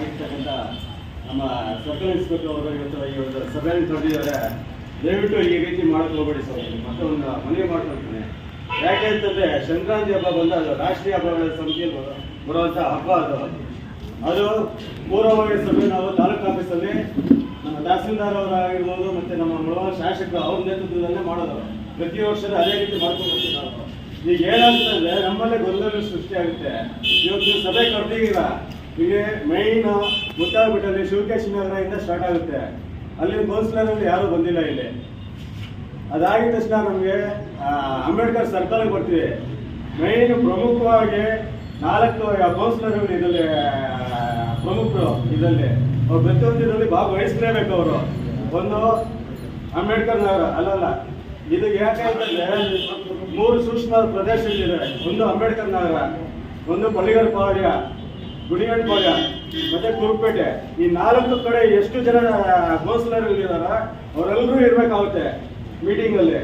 ಆಗಿರ್ತಕ್ಕಂಥ ನಮ್ಮ circle inspector ಅವರು ಇವತ್ತು ಈ ಒಂದು ಸಭೆಯನ್ನು ತೊಡಗಿದ್ದಾರೆ. ದಯವಿಟ್ಟು ಈ ರೀತಿ ಮಾಡಕ್ಕೆ ಹೋಗಬೇಡಿ ಸರ್. ಮತ್ತೆ ಒಂದು ಮನವಿ ಮಾಡ್ಕೊಳ್ತೀನಿ. ಯಾಕೆ ಅಂತಂದ್ರೆ ಸಂಕ್ರಾಂತಿ ಹಬ್ಬ ಬಂದ ಅದು ರಾಷ್ಟ್ರೀಯ ಹಬ್ಬಗಳ ಸಮಿತಿ ಬರೋ- ಬರುವಂಥ ಹಬ್ಬ ಅದು. ಅದು ಪೂರ್ವಭಾವಿ ಸಭೆ, ನಾವು ತಾಲೂಕು ಆಫೀಸಲ್ಲಿ ನಮ್ಮ ತಹಸೀಲ್ದಾರ್ ಅವರಾಗಿರ್ಬೋದು ಮತ್ತೆ ನಮ್ಮ ಮುಳುವ ಶಾಸಕರು ಅವ್ರ ನೇತೃತ್ವದಲ್ಲೇ ಮಾಡೋದು. ಪ್ರತಿ ವರ್ಷದ ಅದೇ ರೀತಿ ಮಾಡ್ಕೊಂಡು ನಾವು. ಈಗ ಏನಂತಂದ್ರೆ ನಮ್ಮಲ್ಲೇ ಗೊಂದಲ ಸೃಷ್ಟಿಯಾಗುತ್ತೆ ಇವತ್ತು ಸಭೆ ಕರೆದಿದ್ದೀರ? ಈಗ ಮೈನ್ ಮುತ್ತಾಬಿಟ್ಟಲ್ಲಿ ಶಿವಕೇಶಿ ನಗರದಿಂದ ಸ್ಟಾರ್ಟ್ ಆಗುತ್ತೆ. ಅಲ್ಲಿ ಕೌನ್ಸಿಲರಲ್ಲಿ ಯಾರೂ ಬಂದಿಲ್ಲ ಇಲ್ಲಿ. ಅದಾಗಿದ ತಕ್ಷಣ ನಮಗೆ ಅಂಬೇಡ್ಕರ್ ಸರ್ಕಲ್ಗೆ ಬರ್ತೀವಿ ಮೈನ್ ಪ್ರಮುಖವಾಗಿ ನಾಲ್ಕು ಕೌನ್ಸಿಲರ್ಗಳು ಇದರಲ್ಲಿ ಪ್ರಮುಖರು ಇದರಲ್ಲಿ. ಅವ್ರು ಪ್ರತಿಯೊಂದು ಇದರಲ್ಲಿ ಭಾಗವಹಿಸಲೇಬೇಕು ಅವರು. ಒಂದು ಅಂಬೇಡ್ಕರ್ ನಗರ, ಅಲ್ಲಲ್ಲ, ಇದು ಯಾಕೆ ಅಂತಂದ್ರೆ ಮೂರು ಸೂಕ್ಷ್ಮ ಪ್ರದೇಶಗಳಿದೆ ಒಂದು ಅಂಬೇಡ್ಕರ್ ನಗರ, ಒಂದು ಪಳ್ಳಿಗರ್ ಪಾಳ್ಯ. ಪಾಳ್ಯ ಮತ್ತೆ ಕುರುಪೇಟೆ. ಈ ನಾಲ್ಕು ಕಡೆ ಎಷ್ಟು ಜನ ಕೌನ್ಸಿಲರ್ಗಳಿದಾರ ಅವರೆಲ್ಲರೂ ಇರ್ಬೇಕಾಗುತ್ತೆ ಮೀಟಿಂಗ್ ಅಲ್ಲಿ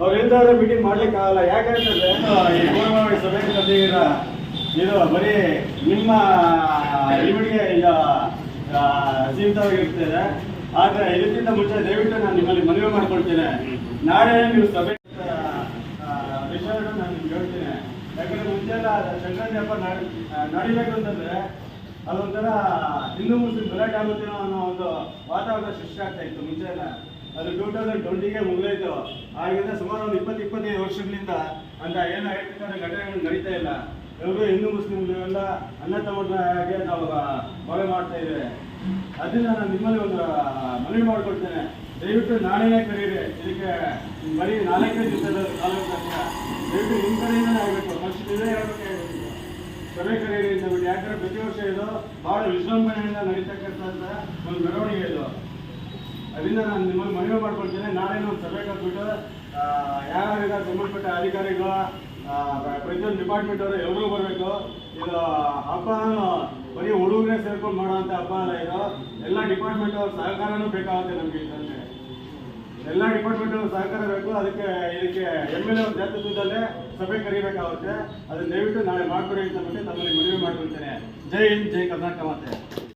ಅವ್ರು ಇಲ್ದವ್ರೆ ಮೀಟಿಂಗ್ ಮಾಡ್ಲಿಕ್ಕೆ ಆಗಲ್ಲ ಯಾಕಂತಂದ್ರೆ ಈ ಗೌರವ ಸಭೆ ಇದು ಬರೀ ನಿಮ್ಮ ಇವಳಿಗೆ ಈಗ ಸೀಮಿತವಾಗಿರ್ತದೆ ಆದ್ರೆ ಇದಕ್ಕಿಂತ ಮುಂಚೆ ದಯವಿಟ್ಟು ನಾನು ನಿಮ್ಮಲ್ಲಿ ಮನವಿ ಮಾಡ್ಕೊಳ್ತೇನೆ. ನಾಳೆ ನೀವು ಸಭೆ ವಿಷಯ ನಾನು ನಿಮ್ಗೆ ಹೇಳ್ತೀನಿ. ಯಾಕಂದ್ರೆ ಮುಂಚೆ ಎಲ್ಲ ಸಂಕ್ರಾಂತಿ ಹಬ್ಬ ನಡಿ ನಡಿಬೇಕು ಅಂತಂದ್ರೆ ಅದೊಂಥರ ಹಿಂದೂ ಮುಸ್ಲಿಂ ಗಲಾಟೆ ಆಗುತ್ತೇನೋ ಅನ್ನೋ ಒಂದು ವಾತಾವರಣ ಸೃಷ್ಟಿ ಆಗ್ತಾ ಇತ್ತು ಮುಂಚೆ ಅದು ಟೂ ತೌಸಂಡ್ ಟ್ವೆಂಟಿಗೆ ಮುಗಿದೋಯ್ತು. ಆಗಿಂದ ಸುಮಾರು ಒಂದು ಇಪ್ಪತ್ತು, ಇಪ್ಪತ್ತೈದು ವರ್ಷಗಳಿಂದ ಅಂತ ಏನು ಹೇಳ್ತಿದ್ದಾರೆ, ಘಟನೆಗಳು ನಡೀತಾ ಇಲ್ಲ. ಎಲ್ಲರೂ ಹಿಂದೂ ಮುಸ್ಲಿಂ ಎಲ್ಲ ಅನ್ನ ತಮ್ಮನಾಗೆ ನಾವು ಬಾಳೆ ಮಾಡ್ತಾ ಇದ್ದೇವೆ. ಅದನ್ನ ನಾನು ನಿಮ್ಮಲ್ಲಿ ಒಂದು ಮನವಿ ಮಾಡ್ಕೊಳ್ತೇನೆ. ದಯವಿಟ್ಟು ನಾಳೆನೇ ಕರೀರಿ. ಇದಕ್ಕೆ ಬರೀ ನಾಲ್ಕೇ ದಿವಸದ ತಾಲೂಕು ದಯವಿಟ್ಟು ನಿಮ್ಮ ಕಡೆಯಿಂದನೇ ಆಗಬೇಕು ಫಸ್ಟ್ ನೀವೇ ಹೇಳ್ಬೇಕು ಸಭೆ ಅಂತ ಬಿಟ್ಟು ಯಾಕಂದ್ರೆ ಪ್ರತಿ ವರ್ಷ ಇದು ಬಹಳ ವಿಜೃಂಭಣೆಯಿಂದ ನಡೀತಕ್ಕಂಥ ಒಂದು ಮೆರವಣಿಗೆ ಇದು. ಅದರಿಂದ ನಾನು ನಿಮ್ಮಲ್ಲಿ ಮನವಿ ಮಾಡ್ಕೊಳ್ತೇನೆ. ನಾಳೆ ಒಂದು ಸಭೆ ಕರೆದ್ಬಿಟ್ಟು ಯಾರ್ಯಾರಿಗೆ ಸಂಬಂಧಪಟ್ಟ ಅಧಿಕಾರಿಗಳು ಪ್ರತಿಯೊಂದು ಡಿಪಾರ್ಟ್ಮೆಂಟ್ ಅವರು ಎಲ್ಲರೂ ಬರಬೇಕು. ಇದು, ಹಬ್ಬ ಬರೀ ಹುಡುಗರೇ ಸೇರ್ಕೊಂಡು ಮಾಡುವಂಥ ಹಬ್ಬ ಅಲ್ಲ ಇದು. ಎಲ್ಲ ಡಿಪಾರ್ಟ್ಮೆಂಟ್ ಅವ್ರ ಸಹಕಾರನೂ ಬೇಕಾಗುತ್ತೆ ನಮಗೆ ಇದರಲ್ಲಿ ಎಲ್ಲ ಡಿಪಾರ್ಟ್ಮೆಂಟ್ ಸಹಕಾರ ಬೇಕು. ಅದಕ್ಕೆ ಇದಕ್ಕೆ ಎಂ ಎಲ್ ಎ ಅವ್ರ ಸಭೆ ಕರೀಬೇಕಾಗುತ್ತೆ ಅದನ್ನು ದಯವಿಟ್ಟು ನಾಳೆ ಮಾಡ್ಕೊಡಿ ಅಂತ ಬಿಟ್ಟು ತಮ್ಮಲ್ಲಿ ಮನವಿ ಮಾಡ್ಕೊಳ್ತೇನೆ. ಜೈ ಹಿಂದ್, ಜೈ ಕರ್ನಾಟಕ ಮಾತೆ.